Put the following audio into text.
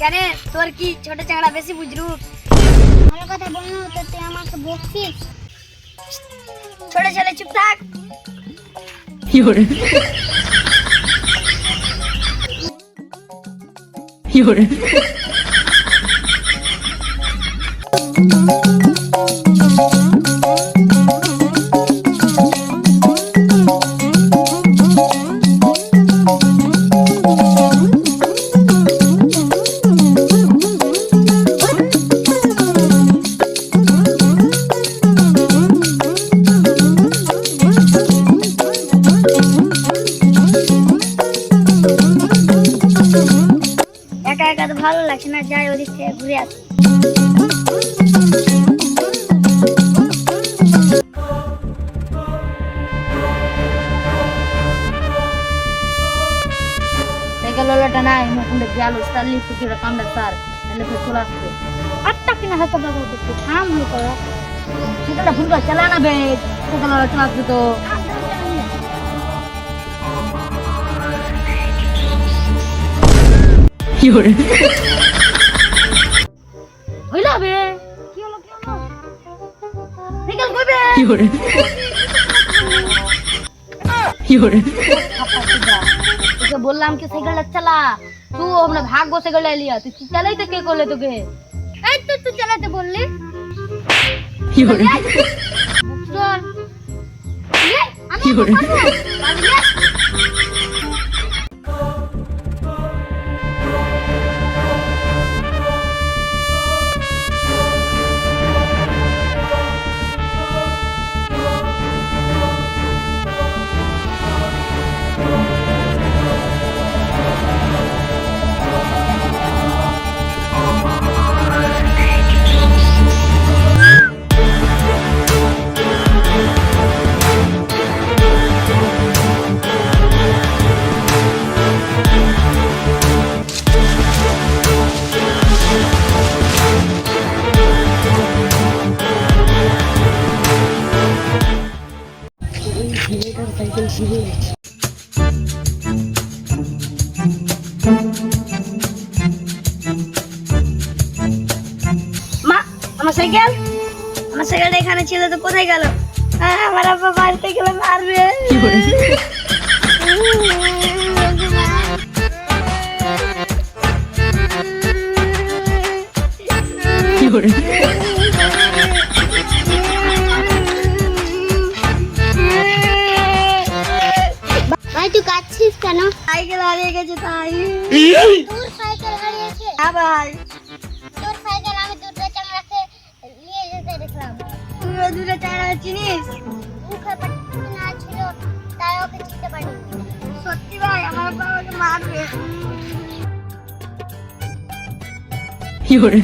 কেনে? তোর কি ছোট চাংড়া বেশি বুঝরু? আমার কথা বল না তো তুই আমাকে বকছিস? ছোট ছেলে চুপ থাক। কি করে কি ওরে ঘুরে আসি। ওলাটা নাই মুকুন্ডে গেল স্টারলি ফুকিরা কামড়ে স্যার এলে ফের চলে আসবে। আটটা কিনা হয়তো বাবু একটু থাম হয়ে করো সাইকেলটা ভুল করে চালা না বে সাইকেল ওলা চলে আসবে তো। 有人，যাবে বললাম কি সাইকেলটা চালা। তুই আমরা ভাগ্য সাইকেলটা লিয়া। তুই চালাই তো কে করলে তোকে? এই তো তুই চালাতে বললি। কি করে আমি মা আমার সাইকেল? আমার সাইকেলটা এখানে ছিল তো কোথায় গেল? আমার আব্বা বাড়িতে গেলে মারবে। 有人，কেন? সাইকেল হারিয়ে গেছে তাই। তোর সাইকেল হারিয়েছে হ্যাঁ ভাই। তোর সাইকেল আমি দুটো চাংড়াকে নিয়ে যেতে দেখলাম। তুই ওই দুটো চাংড়া চিনিস? মুখে পাটি না ছিল তাই ওকে চিনতে পারি সত্যি ভাই আমার আব্বা আমাকে মারবে। 有人，